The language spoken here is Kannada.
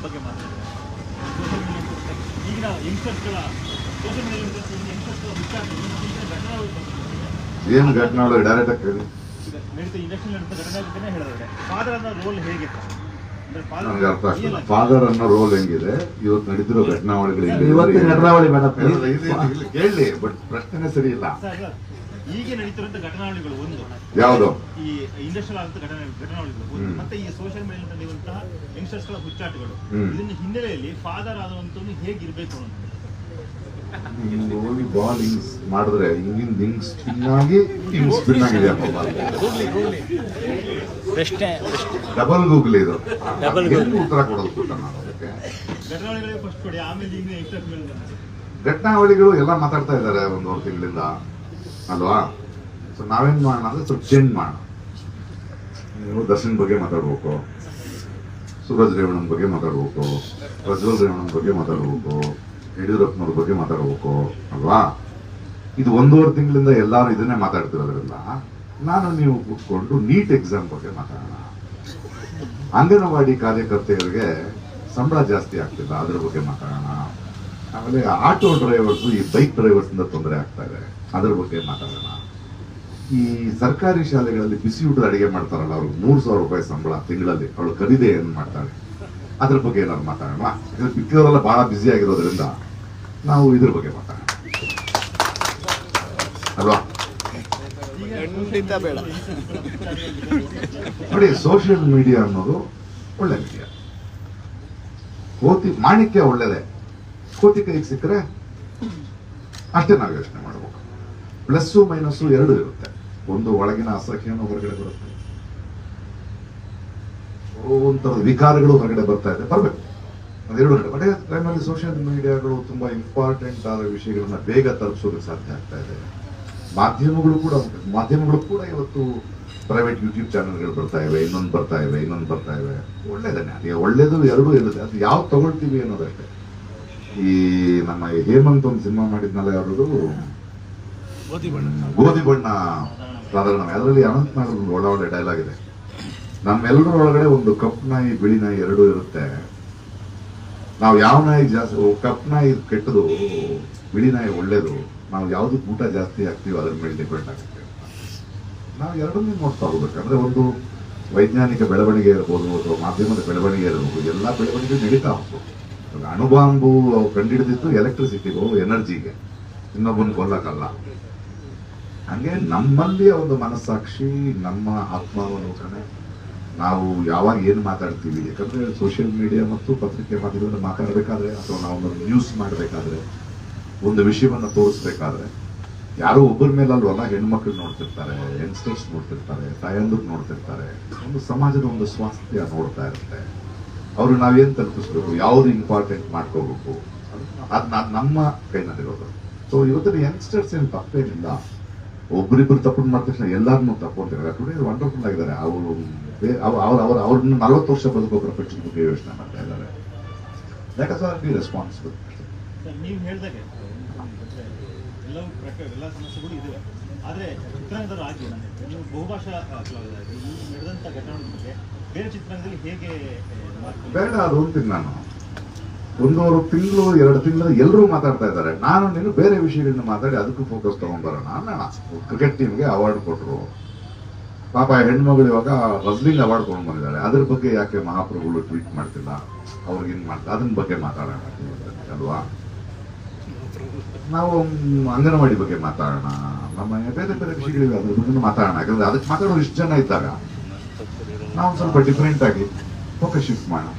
ರೋಲ್ ಬಗ್ಗೆ ಸೋಷಿಯಲ್ ಮೀಡಿಯಾ ಈಗಿನ ಯಂಗ್ಸ್ಟರ್ಸ್ಗಳ ಸೋಷಿಯಲ್ ಮೀಡಿಯಾ ಯಂಗ್ಸ್ಟರ್ಸ್ಗಳ ಹುಚ್ಚಾಟ ಈಗಿನ ಘಟನೆಗಳ ಬಗ್ಗೆ ಏನು ಘಟನೆಗಳು ಡೈರೆಕ್ಟ್ ಆಗಿ ಕೇಳಿ ಈಗ ನಡೀತಾ ಇಂಡಸ್ಟ್ರಿ ನಡೀತಾ ಘಟನೆ ಬಗ್ಗೆನೇ ಹೇಳಿದ್ರೆ ಫಾದರ್ ಅನ್ನೋ ರೋಲ್ ಹೇಗೆ ಅಂದ್ರೆ ನನಗೆ ಅರ್ಥ ಆಗ್ತದೆ ಫಾದರ್ ಅನ್ನೋ ರೋಲ್ ಹೆಂಗಿದೆ? ಇವತ್ತು ನಡೀತಿರೋ ಘಟನಾವಳಿಗಳು ಹೇಳಿ ಬಟ್ ಪ್ರಶ್ನೆನೇ ಸರಿ ಇಲ್ಲ. ಈಗ ನಡೀತಿರೋ ಘಟನಾವಳಿಗಳು ಒಂದು. ಯಾವುದು? ಈ ಇಂಡಸ್ಟ್ರಿಯಲ್ ಆದಂತ ಘಟನೆ ಘಟನಾವಳಿಗಳು. ಮತ್ತೆ ಈ ಸೋಷಿಯಲ್ ಮೀಡಿಯಾ ನಡೆಯುವಂತಹ ಯಂಗ್ಸ್ಟರ್ಸ್ಗಳ ಹುಚ್ಚಾಟಗಳು. ಹ್ಮ್. ಇದನ್ನ ಹಿನ್ನೆಲೆಯಲ್ಲಿ ಫಾದರ್ ಆದಂತವನು ಹೇಗಿರ್ಬೇಕು ಅಂತ ಹೋಗಿ ಬಾಲ್ ಹಿಂಗ್ಸ್ ಮಾಡಿದ್ರೆ ಹಿಂಗಿಂದ ಹಿಂಗ್ ಸ್ಪಿನ್ ಆಗಿ ಹಿಂಗ್ ಸ್ಪಿನ್ ಆಗಿದೆ ಪ್ರಶ್ನೆ ಡಬಲ್ ಗೂಗಲ್ ಇದು. ಹೆಂಗ್ ಉತ್ತರ ಕೊಡೋದು ಕೂಡ ನಾನು ಅದಕ್ಕೆ? ಯಂಗ್ಸ್ಟರ್ಸ್ ಘಟನಾವಳಿಗಳು ಎಲ್ಲ ಮಾತಾಡ್ತಾ ಇದ್ದಾರೆ ಒಂದು ತಿಂಗಳಿಂದ ಅಲ್ವಾ? ಸೊ ನಾವೇನ್ ಮಾಡೋಣ ಅಂದ್ರೆ ಸ್ವಲ್ಪ ಚೇಂಜ್ ಮಾಡೋಣ. ನೀವು ದರ್ಶನ್ ಬಗ್ಗೆ ಮಾತಾಡ್ಬೇಕು. ಸುರಜ್ ರೇವಣ್ಣನ ಬಗ್ಗೆ ಮಾತಾಡ್ಬೇಕು. ಪ್ರಜ್ವಲ್ ರೇವಣ್ಣನ ಬಗ್ಗೆ ಮಾತಾಡ್ಬೇಕು. ಯಡಿಯೂರಪ್ಪನವ್ರ ಬಗ್ಗೆ ಮಾತಾಡ್ಬೇಕು, ಅಲ್ವಾ? ಇದು ಒಂದೂವರೆ ತಿಂಗಳಿಂದ ಎಲ್ಲರೂ ಇದನ್ನೇ ಮಾತಾಡ್ತಿರೋದ್ರಿಂದ ನಾನು ನೀವು ಕೂತ್ಕೊಂಡು ನೀಟ್ ಎಕ್ಸಾಮ್ ಬಗ್ಗೆ ಮಾತಾಡೋಣ. ಅಂಗನವಾಡಿ ಕಾರ್ಯಕರ್ತೆಯರಿಗೆ ಸಂಬಳ ಜಾಸ್ತಿ ಆಗ್ತಿಲ್ಲ, ಅದ್ರ ಬಗ್ಗೆ ಮಾತಾಡೋಣ. ಆಮೇಲೆ ಆಟೋ ಡ್ರೈವರ್ಸ್ ಈ ಬೈಕ್ ಡ್ರೈವರ್ಸ್ ತೊಂದರೆ ಆಗ್ತಾ ಇದೆ, ಅದ್ರ ಬಗ್ಗೆ ಮಾತಾಡೋಣ. ಈ ಸರ್ಕಾರಿ ಶಾಲೆಗಳಲ್ಲಿ ಬಿಸಿ ಊಟದ ಅಡಿಗೆ ಮಾಡ್ತಾರಲ್ಲ ಅವ್ರಿಗೆ ಮೂರು ಸಾವಿರ ರೂಪಾಯಿ ಸಂಬಳ ತಿಂಗಳಲ್ಲಿ ಅವಳು ಕದಿದೆ ಏನ್ ಮಾಡ್ತಾಳೆ? ಅದ್ರ ಬಗ್ಗೆ ಏನಾದ್ರು ಮಾತಾಡೋಣ? ಯಾಕಂದ್ರೆ ಮಿಕ್ಕಿದವರೆಲ್ಲ ಬಹಳ ಬ್ಯುಸಿ ಆಗಿರೋದ್ರಿಂದ ನಾವು ಇದ್ರ ಬಗ್ಗೆ ಮಾತಾಡೋಣ. ಅಲ್ವಾ? ನೋಡಿ ಸೋಷಿಯಲ್ ಮೀಡಿಯಾ ಅನ್ನೋದು ಒಳ್ಳೆ ಮೀಡಿಯಾ ಕೋತಿ ಮಾಣಿಕ್ಯ ಒಳ್ಳೇದೆ. ಕೋತಿ ಕೈಗೆ ಸಿಕ್ಕರೆ ಅಷ್ಟೇ ನಾವು ಯೋಚನೆ ಮಾಡಬೇಕು. ಪ್ಲಸ್ಸು ಮೈನಸ್ಸು ಎರಡು ಇರುತ್ತೆ. ಒಂದು ಒಳಗಿನ ಅಸಹ್ಯನೂ ಹೊರಗಡೆ ಬರುತ್ತೆ. ಒಂಥರದ ವಿಕಾರಗಳು ಹೊರಗಡೆ ಬರ್ತಾ ಇದೆ. ಬರಬೇಕು. ಅದೆರಡು ಅದೇ ಟೈಮಲ್ಲಿ ಸೋಷಿಯಲ್ ಮೀಡಿಯಾಗಳು ತುಂಬಾ ಇಂಪಾರ್ಟೆಂಟ್ ಆದ ವಿಷಯಗಳನ್ನ ಬೇಗ ತಲುಪಿಸೋದಕ್ಕೆ ಸಾಧ್ಯ ಆಗ್ತಾ ಇದೆ. ಮಾಧ್ಯಮಗಳು ಕೂಡ ಮಾಧ್ಯಮಗಳು ಕೂಡ ಇವತ್ತು ಪ್ರೈವೇಟ್ ಯೂಟ್ಯೂಬ್ ಚಾನಲ್ಗಳು ಬರ್ತಾ ಇವೆ ಇನ್ನೊಂದು ಬರ್ತಾ ಇವೆ ಇನ್ನೊಂದು ಬರ್ತಾ ಇವೆ. ಒಳ್ಳೇದನ್ನೇ. ಅದೇ ಒಳ್ಳೇದು ಎರಡೂ ಇರುತ್ತೆ. ಅದು ಯಾವ್ದು ತಗೊಳ್ತೀವಿ ಅನ್ನೋದಷ್ಟೇ. ಈ ನಮ್ಮ ಹೇಮಂತ್ ಒಂದು ಸಿನಿಮಾ ಮಾಡಿದ್ನಲ್ಲ ಬಣ್ಣ. ಗೋಧಿ ಬಣ್ಣ. ಸಾಧಾರಣ ಅದರಲ್ಲಿ ಅನಂತ್ ನಾಗ್ ಒಂದು ಒಳ್ಳೆ ಒಳ್ಳೆ ಡೈಲಾಗ್ ಇದೆ ನಮ್ಮೆಲ್ಲರ ಒಳಗಡೆ ಒಂದು ಕಪ್ ನಾಯಿ, ಬಿಳಿ ನಾಯಿ ಎರಡೂ ಇರುತ್ತೆ. ನಾವು ಯಾವ ನಾಯಿ ಜಾಸ್ತಿ ಕಪ್ ನಾಯಿ ಕೆಟ್ಟದು ಬಿಳಿ ನಾಯಿ ಒಳ್ಳೇದು, ನಾವು ಯಾವುದಕ್ಕೆ ಊಟ ಜಾಸ್ತಿ ಹಾಕ್ತೀವಿ ಅದ್ರ ಮೇಲೆ ಡಿಪೆಂಡ್ ಆಗುತ್ತೆ ನಾವು ಎರಡನ್ನೂ ನೋಡ್ತಾ ಹೋಗ್ಬೇಕಂದ್ರೆ ಒಂದು ವೈಜ್ಞಾನಿಕ ಬೆಳವಣಿಗೆ ಇರ್ಬೋದು, ಅಥವಾ ಮಾಧ್ಯಮದ ಬೆಳವಣಿಗೆ ಇರ್ಬೋದು, ಎಲ್ಲ ಬೆಳವಣಿಗೆ ನಡೀತಾ ಹೋಗ್ಬೋದು ಅಣುಬಾಂಬು ಕಂಡಿಡಿದಿತ್ತು ಎಲೆಕ್ಟ್ರಿಸಿಟಿಗೂ ಎನರ್ಜಿಗೆ ಇನ್ನೊಬ್ಬನ ಕೊಲ್ಲಕ್ಕಲ್ಲ. ಹಂಗೆ ನಮ್ಮಲ್ಲಿ ಒಂದು ಮನಸ್ಸಾಕ್ಷಿ, ನಮ್ಮ ಆತ್ಮಾವಲೋಕನೆ. ನಾವು ಯಾವಾಗ ಏನು ಮಾತಾಡ್ತೀವಿ, ಯಾಕಂದ್ರೆ ಸೋಷಿಯಲ್ ಮೀಡಿಯಾ ಮತ್ತು ಪತ್ರಿಕೆ ಮಾಧ್ಯಮದಲ್ಲಿ ಮಾತಾಡಬೇಕಾದ್ರೆ ಅಥವಾ ನಾವು ನ್ಯೂಸ್ ಮಾಡಬೇಕಾದ್ರೆ, ಒಂದು ವಿಷಯವನ್ನು ತೋರಿಸ್ಬೇಕಾದ್ರೆ, ಯಾರೋ ಒಬ್ಬರ ಮೇಲೆ ಅಲ್ವಲ್ಲ ಹೆಣ್ಮಕ್ಳು ನೋಡ್ತಿರ್ತಾರೆ ಯಂಗ್ಸ್ಟರ್ಸ್ ನೋಡ್ತಿರ್ತಾರೆ, ತಾಯಂದ್ರು ನೋಡ್ತಿರ್ತಾರೆ. ಒಂದು ಸಮಾಜದ ಒಂದು ಸ್ವಾಸ್ಥ್ಯ ನೋಡ್ತಾ ಇರುತ್ತೆ. ಅವ್ರು ನಾವೇನು ತಲುಪಿಸ್ಬೇಕು, ಯಾವ್ದು ಇಂಪಾರ್ಟೆಂಟ್ ಮಾಡ್ಕೋಬೇಕು? ಅದು ನಮ್ಮ ಕೈನಲ್ಲಿರೋದು. ಸೊ ಇವತ್ತಿನ ಯಂಗ್ಸ್ಟರ್ಸ್ ಏನು ತಪ್ಪೇನಿಲ್ಲ. ಒಬ್ರಿಬ್ರು ತಪ್ಪು ಮಾಡಿದ ತಕ್ಷಣ ಎಲ್ಲಾರನ್ನೂ ತಪ್ಪಂತಾರೆ ಟುಡೇ ವಂಡರ್ಫುಲ್ ಆಗಿದ್ದಾರೆ. ಅವರು ಅವ್ರ ಅವ್ರ ಅವ್ರನ್ನ ನಲವತ್ತು ವರ್ಷ ಬದುಕೋ ಪ್ರಪಂಚದ ಬಗ್ಗೆ ಯೋಚನೆ ಮಾಡ್ತಾ ಇದ್ದಾರೆ. Let us all be responsible ನೀವು ಹೇಳಿದಾಗೆ ಎಲ್ಲವೂ ಎಲ್ಲ ಸಮಸ್ಯೆಗಳು ಇದಾವೆ. ಆದರೆ ಚಿತ್ರರಂಗದವರು ಆಗಿ ನೀವು ಬಹುಭಾಷಾ ಈ ಘಟನೆಗಳ ಬಗ್ಗೆ ಬೇರೆ ಚಿತ್ರರಂಗದಲ್ಲಿ ಹೇಗೆ ಬೇಡ ಅದು ಹೋಗ್ತೀನಿ ನಾನು. ಒಂದೂವರೆ ತಿಂಗಳು, ಎರಡು ತಿಂಗಳು ಎಲ್ಲರೂ ಮಾತಾಡ್ತಾ ಇದ್ದಾರೆ. ನಾನು ನೀನು ಬೇರೆ ವಿಷಯಗಳನ್ನ ಮಾತಾಡಿ ಅದಕ್ಕೂ ಫೋಕಸ್ ತಗೊಂಡ್ಬರೋಣ ಕ್ರಿಕೆಟ್ ಟೀಮ್ಗೆ ಅವಾರ್ಡ್ ಕೊಟ್ಟರು ಪಾಪ ಹೆಣ್ಮಗಳು ಇವಾಗ ರಸ್ಲಿಂಗ್ ಅವಾರ್ಡ್ ತಗೊಂಡ್ ಬಂದಿದ್ದಾರೆ. ಅದ್ರ ಬಗ್ಗೆ ಯಾಕೆ ಮಹಾಪ್ರಭುಗಳು ಟ್ವೀಟ್ ಮಾಡ್ತಿಲ್ಲ? ಅವ್ರಿಗೆ ಏನ್ ಮಾಡ್ತಾರೆ ಅದನ್ನ ಬಗ್ಗೆ ಮಾತಾಡೋಣ ಅಲ್ವಾ? ನಾವು ಅಂಗನವಾಡಿ ಬಗ್ಗೆ ಮಾತಾಡೋಣ. ನಮ್ಮ ಬೇರೆ ಬೇರೆ ವಿಷಯಗಳಿವೆ, ಅದ್ರ ಬಗ್ಗೆ ಮಾತಾಡೋಣ. ಯಾಕಂದ್ರೆ ಅದಕ್ಕೆ ಮಾತಾಡೋರು ಇಷ್ಟು ಜನ ಇದ್ದಾಗ ನಾವು ಸ್ವಲ್ಪ ಡಿಫ್ರೆಂಟ್ ಆಗಿ ಫೋಕಸ್ ಶಿಫ್ಟ್ ಮಾಡೋಣ.